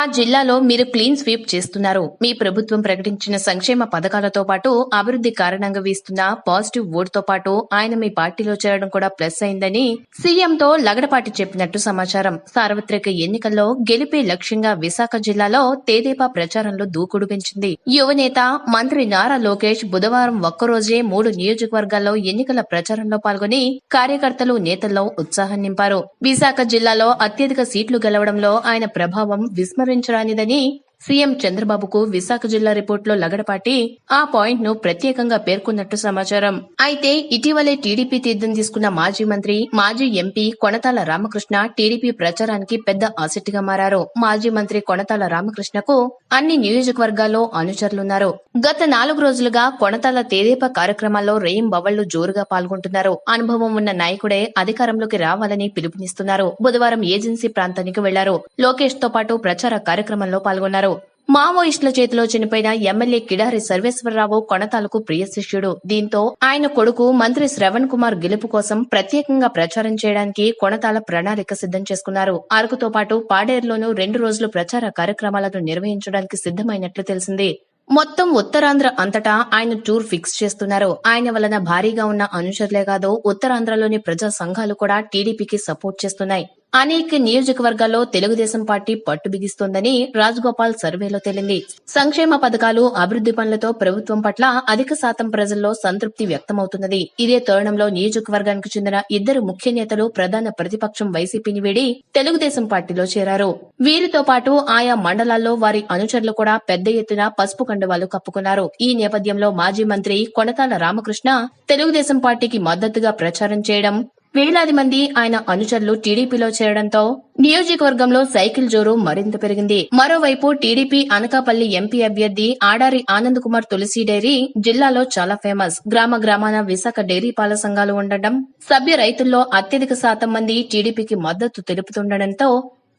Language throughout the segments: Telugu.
ఆ జిల్లాలో మీరు క్లీన్ స్వీప్ చేస్తున్నారు. మీ ప్రభుత్వం ప్రకటించిన సంక్షేమ పథకాలతో పాటు అభివృద్ధి కారణంగా వీస్తున్న పాజిటివ్ ఓటుతో పాటు ఆయన మీ పార్టీలో చేరడం కూడా ప్లస్ అయిందని సీఎంతో లగడపాటి చెప్పినట్టు సమాచారం. సార్వత్రిక ఎన్నికల్లో గెలిపే లక్ష్యంగా విశాఖ జిల్లాలో తేదేపా ప్రచారంలో దూకుడు పెంచింది. యువనేత మంత్రి నారా లోకేష్ బుధవారం ఒక్కరోజే మూడు నియోజకవర్గాల్లో ఎన్నికల ప్రచారంలో పాల్గొని కార్యకర్తలు నేతల్లో ఉత్సాహం నింపారు. విశాఖ జిల్లాలో అత్యధిక సీట్లు గెలవడంలో ఆయన ప్రభావం అనుసరించరానిదని సీఎం చంద్రబాబుకు విశాఖ జిల్లా రిపోర్టులో లగడపాటి ఆ పాయింట్ను ప్రత్యేకంగా పేర్కొన్నట్టు సమాచారం. అయితే ఇటీవలే టీడీపీ తీర్థం తీసుకున్న మాజీ మంత్రి మాజీ ఎంపీ కొణతాల రామకృష్ణ టీడీపీ ప్రచారానికి పెద్ద ఆసక్తిగా మారారు. మాజీ మంత్రి కొణతాల రామకృష్ణకు అన్ని నియోజకవర్గాల్లో అనుచరులున్నారు. గత నాలుగు రోజులుగా కొణతాల తేదేపా కార్యక్రమాల్లో రెయిం బవళ్ళు జోరుగా పాల్గొంటున్నారు. అనుభవం ఉన్న నాయకుడే అధికారంలోకి రావాలని పిలుపునిస్తున్నారు. బుధవారం ఏజెన్సీ ప్రాంతానికి వెళ్ళారు. లోకేష్తో పాటు ప్రచార కార్యక్రమంలో పాల్గొన్నారు. మావోయిస్టుల చేతిలో చనిపోయిన ఎమ్మెల్యే కిడారి సర్వేశ్వరరావు కొణతాలకు ప్రియ శిష్యుడు. దీంతో ఆయన కొడుకు మంత్రి శ్రవణ్ కుమార్ గెలుపు కోసం ప్రత్యేకంగా ప్రచారం చేయడానికి కొణతాల ప్రణాళిక సిద్ధం చేసుకున్నారు. అరకుతో పాటు పాడేరులోనూ రెండు రోజులు ప్రచార కార్యక్రమాలను నిర్వహించడానికి సిద్దమైనట్లు తెలిసింది. మొత్తం ఉత్తరాంధ్ర అంతటా ఆయన టూర్ ఫిక్స్ చేస్తున్నారు. ఆయన వలన భారీగా ఉన్న అనుచరులే కాదు ఉత్తరాంధ్రలోని ప్రజా సంఘాలు కూడా టీడీపీకి సపోర్ట్ చేస్తున్నాయి. అనేక నియోజకవర్గాల్లో తెలుగుదేశం పార్టీ పట్టు బిగిస్తోందని రాజగోపాల్ సర్వేలో తేలింది. సంక్షేమ పథకాలు అభివృద్ధి పనులతో ప్రభుత్వం పట్ల అధిక శాతం ప్రజల్లో సంతృప్తి వ్యక్తమవుతున్నది. ఇదే తరుణంలో నియోజకవర్గానికి చెందిన ఇద్దరు ముఖ్య నేతలు ప్రధాన ప్రతిపక్షం వైసీపీని వీడి తెలుగుదేశం పార్టీలో చేరారు. వీరితో పాటు ఆయా మండలాల్లో వారి అనుచరులు కూడా పెద్ద ఎత్తున పసుపు కండువాలు కప్పుకున్నారు. ఈ నేపథ్యంలో మాజీ మంత్రి కొనతాల రామకృష్ణ తెలుగుదేశం పార్టీకి మద్దతుగా ప్రచారం చేయడం వేలాది మంది ఆయన అనుచరులు టీడీపీలో చేరడంతో నియోజకవర్గంలో సైకిల్ జోరు మరింత పెరిగింది. మరోవైపు టీడీపీ అనకాపల్లి ఎంపీ అభ్యర్థి ఆడారి ఆనంద్ కుమార్ తులసి డైరీ జిల్లాలో చాలా ఫేమస్. గ్రామ గ్రామాన విశాఖ డైరీ పాల సంఘాలు ఉండడం సభ్య రైతుల్లో అత్యధిక శాతం మంది టీడీపీకి మద్దతు తెలుపుతుండటంతో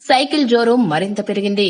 సైకిల్ జోరు మరింత పెరిగింది.